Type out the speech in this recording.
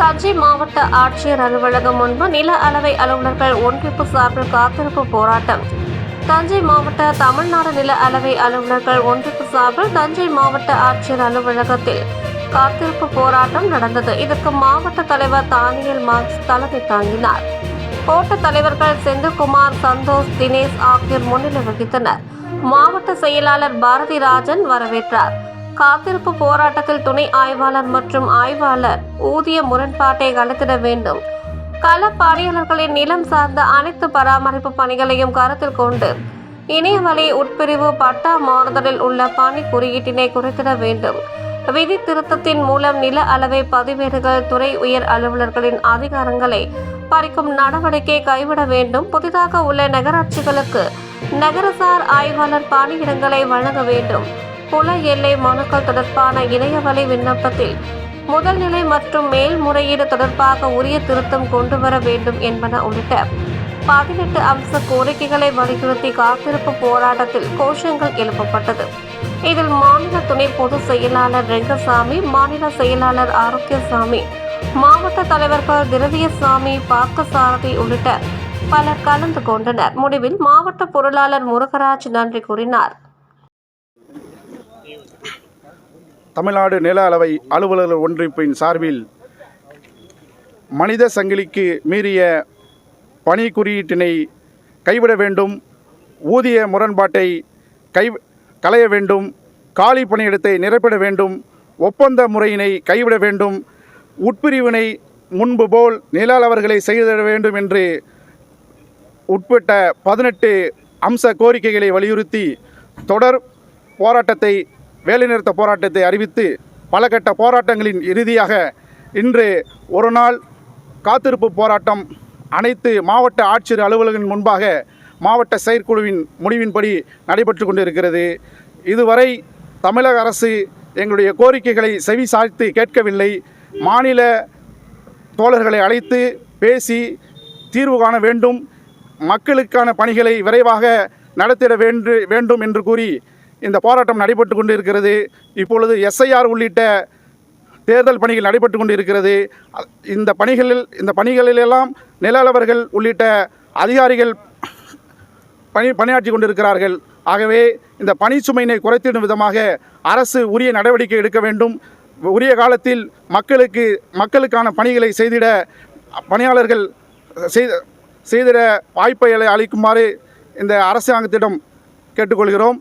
தஞ்சை மாவட்ட ஆட்சியர் அலுவலகம் முன்பு நில அளவை அலுவலர்கள் ஒன்றிப்பு சார்பில் காத்திருப்பு போராட்டம். தஞ்சை மாவட்ட தமிழ்நாடு நில அளவை அலுவலர்கள் ஒன்றிப்பு சார்பில் தஞ்சை மாவட்ட ஆட்சியர் அலுவலகத்தில் காத்திருப்பு போராட்டம் நடந்தது. இதற்கு மாவட்ட தலைவர் தானியல் மார்க்ஸ் தலைமை தாங்கினார். கோட்ட தலைவர்கள் செந்தில்குமார் சந்தோஷ் தினேஷ் ஆகியோர் முன்னிலை வகித்தனர். மாவட்ட செயலாளர் பாரதிராஜன் வரவேற்றார். காத்திருப்பு போராட்டத்தில் துணை ஆய்வாளர் மற்றும் ஆய்வாளர் ஊதிய முரண்பாட்டை கலத்திட வேண்டும். கள பணியாளர்களின் நிலம் சார்ந்த அனைத்து பராமரிப்பு பணிகளையும் கருத்தில் கொண்டு இணையவழி உட்பிரிவு பட்டா மாறுதலில் உள்ள பணி குறியீட்டினை குறைத்திட வேண்டும். விதி திருத்தத்தின் மூலம் நில அளவை பதிவேடுகள் துறை உயர் அலுவலர்களின் அதிகாரங்களை பறிக்கும் நடவடிக்கை கைவிட வேண்டும். புதிதாக உள்ள நகராட்சிகளுக்கு நகரசார் ஆய்வாளர் பணியிடங்களை வழங்க வேண்டும். புல எல்லை மனுக்கள் தொடர்பான இணையவழி விண்ணப்பத்தில் முதல்நிலை மற்றும் மேல்முறையீடு தொடர்பாக உரிய திருத்தம் கொண்டு வர வேண்டும் என்பன உள்ளிட்ட பதினெட்டு அம்ச கோரிக்கைகளை வலியுறுத்தி காத்திருப்பு போராட்டத்தில் கோஷங்கள் எழுப்பப்பட்டது. இதில் மாநில துணை பொதுச் செயலாளர் ரெங்கசாமி மாநில செயலாளர் ஆரோக்கியசாமி மாவட்ட தலைவர்கள் திரவியசாமி பாக்கசாரதி உள்ளிட்ட பலர் கலந்து கொண்டனர். முடிவில் மாவட்ட பொருளாளர் முருகராஜ் நன்றி கூறினார். தமிழ்நாடு நில அளவை அலுவலர்கள் ஒன்றிப்பின் சார்பில் மனித சங்கிலிக்கு மீறிய பணி குறியீட்டினை கைவிட வேண்டும் ஊதிய முரண்பாட்டை கை களைய வேண்டும் காலி பணியிடத்தை நிரப்பிட வேண்டும் ஒப்பந்த முறையினை கைவிட வேண்டும் உட்பிரிவினை முன்பு போல் நிலாளவர்களை செய்திட வேண்டும் என்று உட்பட்ட பதினெட்டு அம்ச கோரிக்கைகளை வலியுறுத்தி தொடர் போராட்டத்தை வேலைநிறுத்த போராட்டத்தை அறிவித்து பல கட்ட போராட்டங்களின் இறுதியாக இன்று ஒரு நாள் காத்திருப்பு போராட்டம் அனைத்து மாவட்ட ஆட்சியர் அலுவலகத்தின் முன்பாக மாவட்ட செயற்குழுவின் முடிவின்படி நடைபெற்று கொண்டிருக்கிறது. இதுவரை தமிழக அரசு எங்களுடைய கோரிக்கைகளை செவி சாய்த்து கேட்கவில்லை. மாநில தோழர்களை அழைத்து பேசி தீர்வு காண வேண்டும். மக்களுக்கான பணிகளை விரைவாக நடத்திட வேண்டு வேண்டும் என்று கூறி இந்த போராட்டம் நடைபெற்று கொண்டு இருக்கிறது இப்பொழுது எஸ்ஐஆர் உள்ளிட்ட தேர்தல் பணிகள் நடைபெற்று கொண்டு இருக்கிறது இந்த பணிகளில் இந்த பணிகளிலெல்லாம் நிலவரவர்கள் உள்ளிட்ட அதிகாரிகள் பணி பணியாற்றி கொண்டிருக்கிறார்கள். ஆகவே இந்த பணி சுமையினை குறைத்திடும் விதமாக அரசு உரிய நடவடிக்கை எடுக்க வேண்டும். உரிய காலத்தில் மக்களுக்கு மக்களுக்கான பணிகளை செய்திட பணியாளர்கள் செய்த செய்திட வாய்ப்பை அளிக்குமாறு இந்த அரசாங்கத்திடம் கேட்டுக்கொள்கிறோம்.